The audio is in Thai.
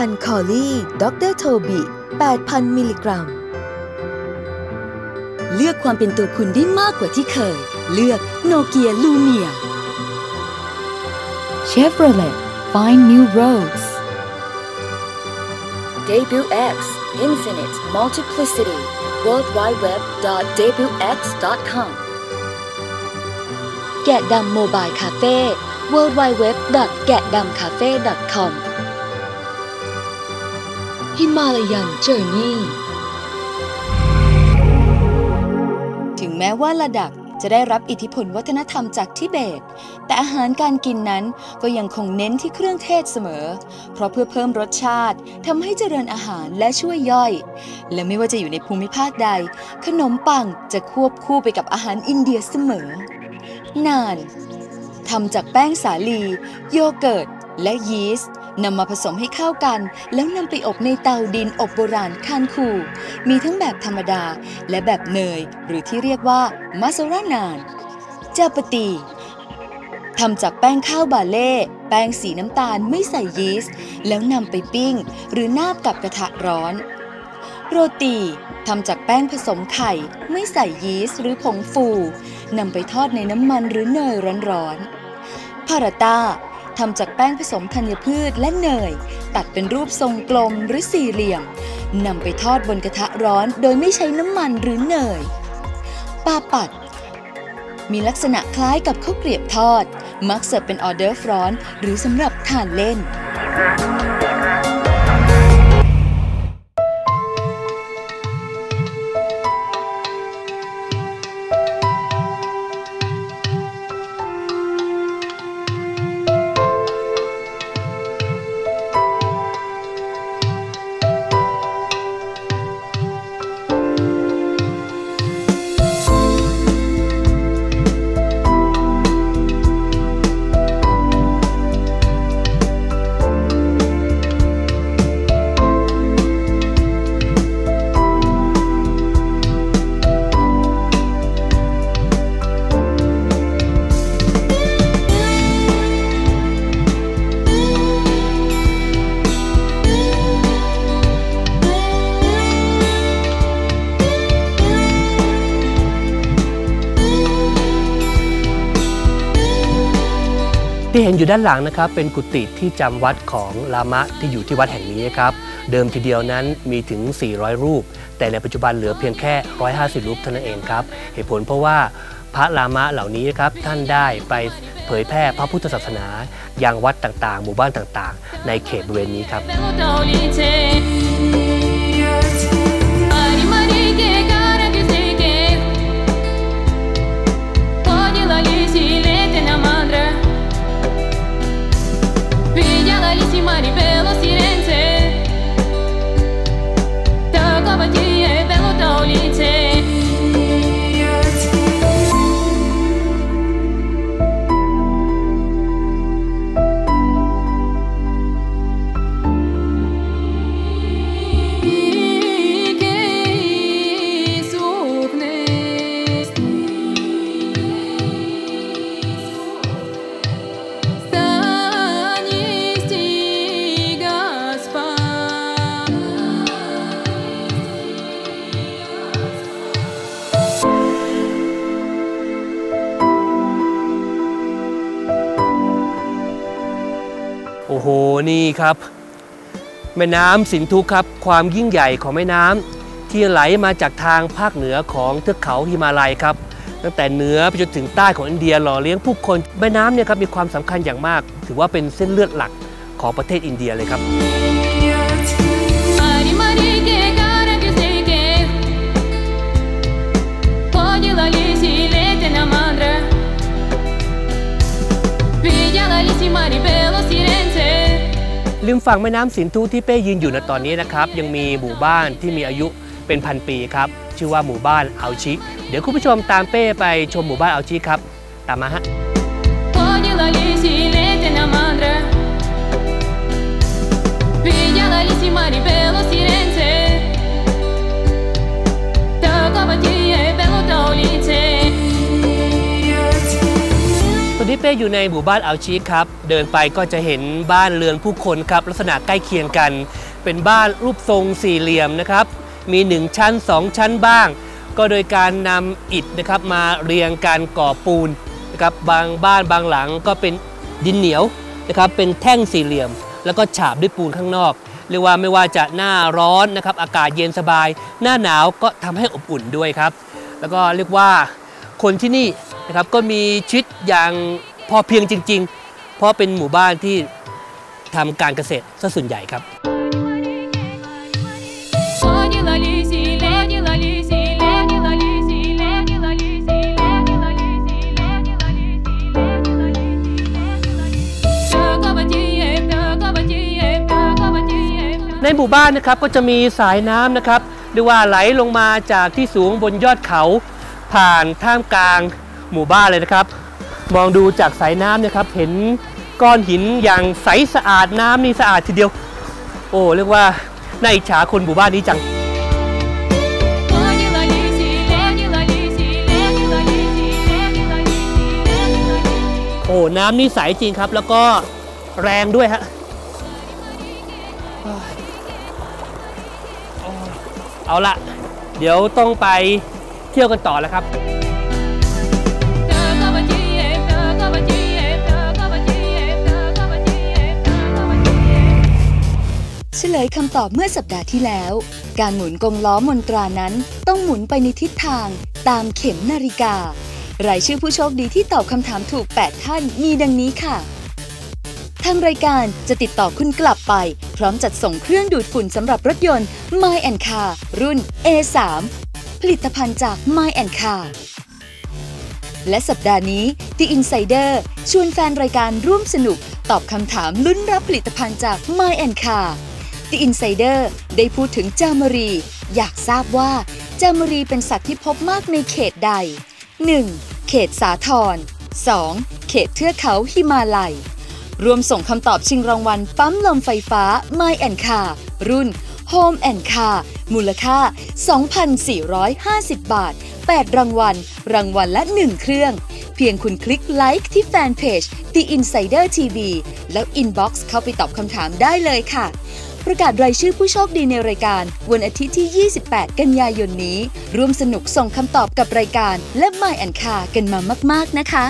ภัณฑ์คอลี่ดรโทบี 8,000 มิลลิกรัม เลือกความเป็นตัวคุณได้มากกว่าที่เคย เลือกโนเกียลูเมีย Chevrolet Find New Roads Debut X Infinite Multiplicity World Wide Web .debutx.com แกะดำโมบายคาเฟ่ w ฮิมาลายันเจอร์นี่ถึงแม้ว่าละดักจะได้รับอิทธิพลวัฒนธรรมจากทิเบต แต่อาหารการกินนั้นก็ยังคงเน้นที่เครื่องเทศเสมอ เพราะเพื่อเพิ่มรสชาติทำให้เจริญอาหารและช่วยย่อย และไม่ว่าจะอยู่ในภูมิภาคใด ขนมปังจะควบคู่ไปกับอาหารอินเดียเสมอ นานทำจากแป้งสาลี โยเกิร์ต และยีสต์ นำมาผสมให้เข้ากัน แล้วนำไปอบในเตาดินอบโบราณคานคู มีทั้งแบบธรรมดาและแบบเนย หรือที่เรียกว่ามาซารานานเจาปตีทำจากแป้งข้าวบาเล่ แป้งสีน้ำตาลไม่ใส่ยีสต์ แล้วนำไปปิ้ง หรือนาบกับกระทะร้อน โรตีทำจากแป้งผสมไข่ ไม่ใส่ยีสต์หรือผงฟูนำไปทอดในน้ำมันหรือเนยร้อนๆพาราต้า ทำจากแป้งผสมธัญพืชและเนย ตัดเป็นรูปทรงกลมหรือสี่เหลี่ยมนำไปทอดบนกระทะร้อนโดยไม่ใช้น้ำมันหรือเนย ปาปัด มีลักษณะคล้ายกับข้าวเกรียบทอด มักเสิร์ฟเป็นออเดอร์ฟร้อน หรือสำหรับทานเล่น ที่เห็นอยู่ด้านหลังนะครับ เป็นกุฏิที่จำวัดของลามะที่อยู่ที่วัดแห่งนี้ครับ เดิมทีเดียวนั้นมีถึง 400 รูป แต่ในปัจจุบันเหลือเพียงแค่ 150 รูปเท่านั้นเองครับ เหตุผลเพราะว่าพระลามะเหล่านี้ครับท่านได้ไปเผยแพร่พระพุทธศาสนายังวัดต่างๆ หมู่บ้านต่างๆ ในเขตบริเวณนี้ครับ Alice Maribela se โอ้โหนี่ครับ แม่น้ำสินธุครับ ความยิ่งใหญ่ของแม่น้ำที่ไหลมาจากทางภาคเหนือของเทือกเขาฮิมาลัยครับ ตั้งแต่เหนือไปจนถึงใต้ของอินเดียหล่อเลี้ยงผู้คนแม่น้ำเนี่ยครับมีความสำคัญอย่างมาก ถือว่าเป็นเส้นเลือดหลักของประเทศอินเดียเลยครับ Mari Mari ke gara ke se ริมฝั่งแม่น้ำสินธุที่เป้ยืนอยู่ในตอนนี้นะครับยังมีหมู่บ้านที่มีอายุเป็นพันปีครับชื่อว่าหมู่บ้านอาชิ เดี๋ยวคุณผู้ชมตามเป้ไปชมหมู่บ้านอาชิครับ ตามมาฮะ นี้เป้อยู่ในหมู่บ้านอัลชีครับ เดินไปก็จะเห็นบ้านเรือนผู้คนครับ ลักษณะใกล้เคียงกัน เป็นบ้านรูปทรงสี่เหลี่ยมนะครับ มี 1 ชั้น 2 ชั้นบ้าง ก็โดยการนำอิฐนะครับมาเรียงการก่อปูนนะครับบางบ้านบางหลังก็เป็นดินเหนียวนะครับเป็นแท่งสี่เหลี่ยม แล้วก็ฉาบด้วยปูนข้างนอกเรียกว่าไม่ว่าจะหน้าร้อนนะครับอากาศเย็นสบาย หน้าหนาวก็ทำให้อบอุ่นด้วยครับ แล้วก็เรียกว่า คนที่นี่นะครับก็มีชีวิตอย่างพอเพียงจริง ๆ เพราะเป็นหมู่บ้านที่ทำการเกษตรซะส่วนใหญ่ครับในหมู่บ้านนะครับก็จะมีสายน้ำนะครับเรียกว่าไหลลงมาจากที่สูงบนยอดเขา ผ่านท่ามกลางหมู่บ้านเลยนะครับ มองดูจากสายน้ำเนะครับเห็นก้อนหินอย่างใสสะอาดน้ำนี่สะอาดทีเดียว โอ้เรียกว่าน่าอิจฉาคนหมู่บ้านนี้จังโอ้น้ำนี่ใสจริงครับ แล้วก็แรงด้วยฮะเอาละเดี๋ยวต้องไป ที่ยวกันต่อแล้วครับเฉลยคำตอบเมื่อสัปดาห์ที่แล้ว การหมุนกงล้อมนตรานั้นต้องหมุนไปในทิศทางตามเข็มนาฬิการายชื่อผู้โชคดีที่ตอบคำถามถูก 8 ท่านมีดังนี้ค่ะ ทางรายการจะติดต่อคุณกลับไป พร้อมจัดส่งเครื่องดูดฝุ่นสำหรับรถยนต์ My Car รุ่น A3 ผลิตภัณฑ์จาก My Car และสัปดาห์นี้ The Insider ชวนแฟนรายการร่วมสนุก ตอบคำถามลุ้นรับผลิตภัณฑ์จาก My Car The Insider ได้พูดถึงจามรี อยากทราบว่า จามรีเป็นสัตว์ที่พบมากในเขตใด 1. เขตสาทร 2. เขตเทือกเขาหิมาลัยรวมส่งคำตอบชิงรางวัลปั๊มลมไฟฟ้า My and Car รุ่น Home and Car มูลค่า 2,450 บาท 8 รางวัล รางวัลละ 1 เครื่อง เพียงคุณคลิกไลค์ที่แฟนเพจ The Insider TV แล้วอินบ็อกซ์เข้าไปตอบคำถามได้เลยค่ะ ประกาศรายชื่อผู้โชคดีในรายการ วันอาทิตย์ที่ 28 กันยายนนี้ ร่วมสนุกส่งคำตอบกับรายการและ My and Car กันมามาก ๆ นะคะ